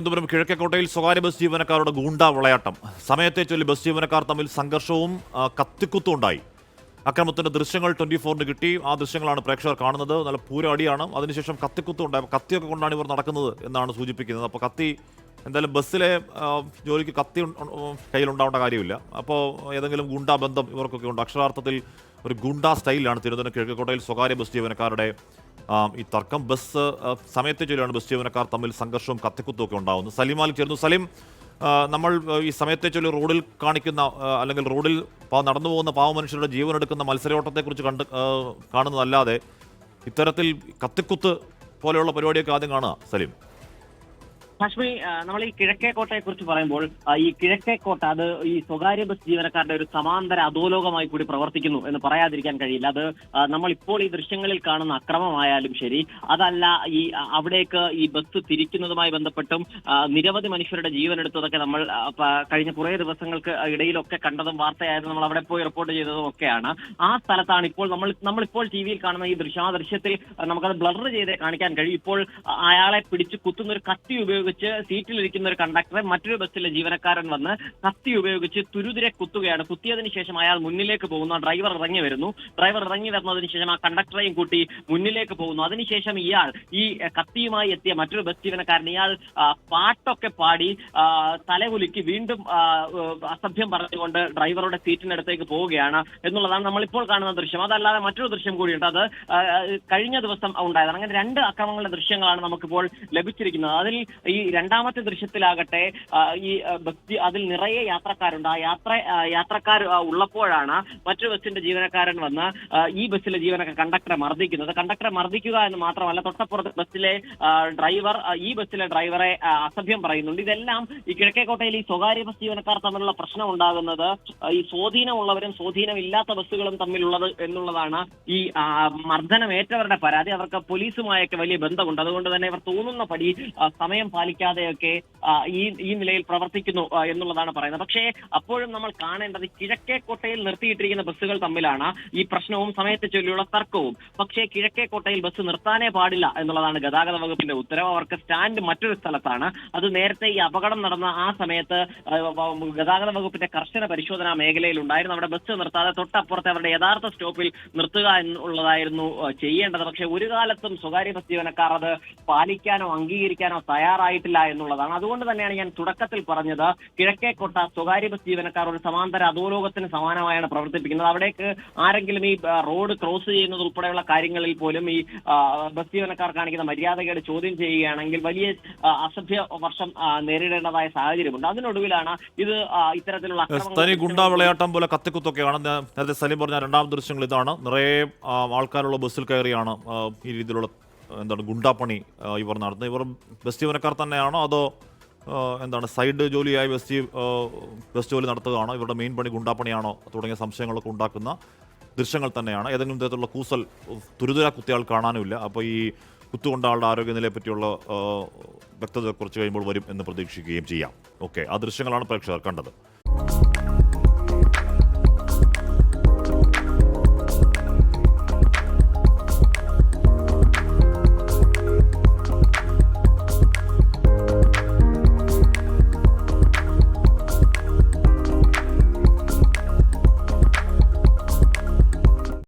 തിരുവനന്തപുരം കിഴക്കേക്കോട്ടയിൽ സ്വകാര്യ ബസ് ജീവനക്കാരുടെ ഗൂണ്ട വിളയാട്ടം. സമയത്തെ ചൊല്ലി ബസ് ജീവനക്കാർ തമ്മിൽ സംഘർഷവും കത്തിക്കുത്തും ഉണ്ടായി. അക്രമത്തിന്റെ ദൃശ്യങ്ങൾ ട്വന്റി ഫോറിന് കിട്ടി. ആ ദൃശ്യങ്ങളാണ് പ്രേക്ഷകർ കാണുന്നത്. നല്ല പൂര അടിയാണ് അതിനുശേഷം കത്തിക്കുത്തും ഉണ്ടായി. കത്തിയൊക്കെ കൊണ്ടാണ് ഇവർ നടക്കുന്നത് എന്നാണ് സൂചിപ്പിക്കുന്നത്. അപ്പോൾ കത്തി എന്തായാലും ബസ്സിലെ ജോലിക്ക് കത്തി കയ്യിലുണ്ടാവേണ്ട കാര്യമില്ല. അപ്പോൾ ഏതെങ്കിലും ഗുണ്ടാ ബന്ധം ഇവർക്കൊക്കെ ഉണ്ട്. അക്ഷരാർത്ഥത്തിൽ ഒരു ഗുണ്ടാ സ്റ്റൈലാണ് തിരുവനന്തപുരം കിഴക്കേക്കോട്ടയിൽ സ്വകാര്യ ബസ് ജീവനക്കാരുടെ ഈ തർക്കം ബസ് സമയത്തെ ചൊല്ലിയാണ് ബസ് ജീവനക്കാർ തമ്മിൽ സംഘർഷവും കത്തിക്കുത്തും ഒക്കെ ഉണ്ടാകുന്നത് സലിമാൽ ചേർന്നു സലിം നമ്മൾ ഈ സമയത്തെ ചൊല്ലി റോഡിൽ കാണിക്കുന്ന അല്ലെങ്കിൽ റോഡിൽ നടന്നു പോകുന്ന പാവ മനുഷ്യരുടെ ജീവൻ എടുക്കുന്ന മത്സരയോട്ടത്തെക്കുറിച്ച് കണ്ട് കാണുന്നതല്ലാതെ ഇത്തരത്തിൽ കത്തിക്കുത്ത് പോലെയുള്ള പരിപാടിയൊക്കെ ആദ്യം കാണുക സലീം. കാശ്മീർ നമ്മൾ ഈ കിഴക്കേ കോട്ടയെ കുറിച്ച് പറയുമ്പോൾ ഈ കിഴക്കേ കോട്ട അത് ഈ സ്വകാര്യ ബസ് ജീവനക്കാരുടെ ഒരു സമാന്തര അധോലോകമായി കൂടി പ്രവർത്തിക്കുന്നു എന്ന് പറയാതിരിക്കാൻ കഴിയില്ല. അത് നമ്മൾ ഇപ്പോൾ ഈ ദൃശ്യങ്ങളിൽ കാണുന്ന അക്രമമായാലും ശരി അതല്ല ഈ അവിടേക്ക് ഈ ബസ് തിരിക്കുന്നതുമായി ബന്ധപ്പെട്ടും നിരവധി മനുഷ്യരുടെ ജീവൻ എടുത്തതൊക്കെ നമ്മൾ കഴിഞ്ഞ കുറേ ദിവസങ്ങൾക്ക് ഇടയിലൊക്കെ കണ്ടതും വാർത്തയായതും നമ്മൾ അവിടെ പോയി റിപ്പോർട്ട് ചെയ്തതും ഒക്കെയാണ്. ആ സ്ഥലത്താണ് ഇപ്പോൾ നമ്മൾ നമ്മളിപ്പോൾ ടി വിയിൽ കാണുന്ന ഈ ദൃശ്യം ആ ദൃശ്യത്തിൽ നമുക്കത് ബ്ലർ ചെയ്തേ കാണിക്കാൻ കഴിയും. ഇപ്പോൾ അയാളെ പിടിച്ച് കുത്തുന്ന ഒരു കത്തി ഉപയോഗിച്ച് സീറ്റിലിരിക്കുന്ന ഒരു കണ്ടക്ടറെ മറ്റൊരു ബസ്സിലെ ജീവനക്കാരൻ വന്ന് കത്തി ഉപയോഗിച്ച് തുരുതിരെ കുത്തുകയാണ്. കുത്തിയതിനു ശേഷം അയാൾ മുന്നിലേക്ക് പോകുന്നു. ഡ്രൈവർ ഇറങ്ങി വരുന്നു. ഡ്രൈവർ ഇറങ്ങി വരുന്നതിന് ശേഷം ആ കണ്ടക്ടറെയും കൂട്ടി മുന്നിലേക്ക് പോകുന്നു. അതിനുശേഷം ഇയാൾ ഈ കത്തിയുമായി എത്തിയ മറ്റൊരു ബസ് ജീവനക്കാരൻ ഇയാൾ പാട്ടൊക്കെ പാടി തലകുലിക്ക് വീണ്ടും അസഭ്യം പറഞ്ഞുകൊണ്ട് ഡ്രൈവറുടെ സീറ്റിനടുത്തേക്ക് പോവുകയാണ് എന്നുള്ളതാണ് നമ്മളിപ്പോൾ കാണുന്ന ദൃശ്യം. അതല്ലാതെ മറ്റൊരു ദൃശ്യം കൂടിയുണ്ട്. അത് കഴിഞ്ഞ ദിവസം ഉണ്ടായതാണ്. അങ്ങനെ രണ്ട് അക്രമങ്ങളുടെ ദൃശ്യങ്ങളാണ് നമുക്കിപ്പോൾ ലഭിച്ചിരിക്കുന്നത്. അതിൽ ഈ രണ്ടാമത്തെ ദൃശ്യത്തിലാകട്ടെ ഈ ഭക്തി അതിൽ നിറയെ യാത്രക്കാരുണ്ട്. ആ യാത്ര യാത്രക്കാർ ഉള്ളപ്പോഴാണ് മറ്റു ബസ്സിന്റെ ജീവനക്കാരൻ വന്ന് ഈ ബസ്സിലെ ജീവനക്കാർ കണ്ടക്ടറെ മർദ്ദിക്കുന്നത്. കണ്ടക്ടറെ മർദ്ദിക്കുക എന്ന് മാത്രമല്ല തൊട്ടപ്പുറത്ത് ബസ്സിലെ ഡ്രൈവർ ഈ ബസ്സിലെ ഡ്രൈവറെ അസഭ്യം പറയുന്നുണ്ട്. ഇതെല്ലാം ഈ കിഴക്കേക്കോട്ടയിൽ ഈ സ്വകാര്യ ബസ് ജീവനക്കാർ തമ്മിലുള്ള പ്രശ്നം ഉണ്ടാകുന്നത് ഈ സ്വാധീനമുള്ളവരും സ്വാധീനമില്ലാത്ത ബസ്സുകളും തമ്മിലുള്ളത് എന്നുള്ളതാണ് ഈ മർദ്ദനമേറ്റവരുടെ പരാതി. അവർക്ക് പോലീസുമായൊക്കെ വലിയ ബന്ധമുണ്ട്. അതുകൊണ്ട് തന്നെ ഇവർ തോന്നുന്ന പടി സമയം സമയം പാലിക്കാതെയൊക്കെ ഈ ഈ നിലയിൽ പ്രവർത്തിക്കുന്നു എന്നുള്ളതാണ് പറയുന്നത്. പക്ഷേ അപ്പോഴും നമ്മൾ കാണേണ്ടത് കിഴക്കേക്കോട്ടയിൽ നിർത്തിയിട്ടിരിക്കുന്ന ബസ്സുകൾ തമ്മിലാണ് ഈ പ്രശ്നവും സമയത്തെ ചൊല്ലിയുള്ള തർക്കവും. പക്ഷേ കിഴക്കേക്കോട്ടയിൽ ബസ് നിർത്താനേ പാടില്ല എന്നുള്ളതാണ് ഗതാഗത വകുപ്പിന്റെ ഉത്തരവ്. അവർക്ക് സ്റ്റാൻഡ് മറ്റൊരു സ്ഥലത്താണ്. അത് നേരത്തെ ഈ അപകടം നടന്ന ആ സമയത്ത് ഗതാഗത വകുപ്പിന്റെ കർശന പരിശോധനാ മേഖലയിൽ ഉണ്ടായിരുന്നു. അവിടെ ബസ് നിർത്താതെ തൊട്ടപ്പുറത്തെ അവരുടെ യഥാർത്ഥ സ്റ്റോപ്പിൽ നിർത്തുക എന്നുള്ളതായിരുന്നു ചെയ്യേണ്ടത്. പക്ഷേ ഒരു കാലത്തും സ്വകാര്യ ബസ് ജീവനക്കാർ അത് പാലിക്കാനോ അംഗീകരിക്കാനോ തയ്യാറായിട്ടില്ല എന്നുള്ളതാണ്. അതുകൊണ്ട് തന്നെയാണ് ഞാൻ തുടക്കത്തിൽ പറഞ്ഞത് കിഴക്കേക്കോട്ട സ്വകാര്യ ബസ് ജീവനക്കാർ ഒരു സമാന്തര അധോലോകത്തിന് സമാനമായാണ് പ്രവർത്തിപ്പിക്കുന്നത്. അവിടേക്ക് ആരെങ്കിലും ഈ റോഡ് ക്രോസ് ചെയ്യുന്നത് ഉൾപ്പെടെയുള്ള കാര്യങ്ങളിൽ പോലും ഈ ബസ് ജീവനക്കാർ കാണിക്കുന്ന മര്യാദകേട് ചോദ്യം ചെയ്യുകയാണെങ്കിൽ വലിയ അസഭ്യ വർഷം നേരിടേണ്ടതായ സാഹചര്യമുണ്ട്. അതിനൊടുവിലാണ് ഇത് ഇത്തരത്തിലുള്ള തനി ഗുണ്ടാ വിളയാട്ടം പോലെ കത്തിക്കുത്തൊക്കെയാണ്. നേരത്തെ സലീം പറഞ്ഞ രണ്ടാം ദൃശ്യങ്ങൾ ഇതാണ്. നിറയെ ആൾക്കാരുള്ള ബസ്സിൽ കയറിയാണ് ഈ രീതിയിലുള്ള എന്താണ് ഗുണ്ടാപ്പണി ഇവർ നടത്തുന്നത്. ഇവർ ബസ് ജീവനക്കാർ തന്നെയാണോ അതോ എന്താണ് സൈഡ് ജോലിയായി ബസ് ബസ് ജോലി നടത്തുകയാണോ? ഇവരുടെ മെയിൻ പണി ഗുണ്ടാപ്പണിയാണോ തുടങ്ങിയ സംശയങ്ങളൊക്കെ ഉണ്ടാക്കുന്ന ദൃശ്യങ്ങൾ തന്നെയാണ്. ഏതെങ്കിലും തരത്തിലുള്ള കൂസൽ തുരുതുര കുത്തിയാൾ കാണാനുമില്ല. അപ്പോൾ ഈ കുത്തുകൊണ്ട ആളുടെ ആരോഗ്യനിലയെ പറ്റിയുള്ള വ്യക്തത കുറച്ച് കഴിയുമ്പോൾ വരും എന്ന് പ്രതീക്ഷിക്കുകയും ചെയ്യാം. ഓക്കെ ആ ദൃശ്യങ്ങളാണ് പ്രേക്ഷകർ കണ്ടത്.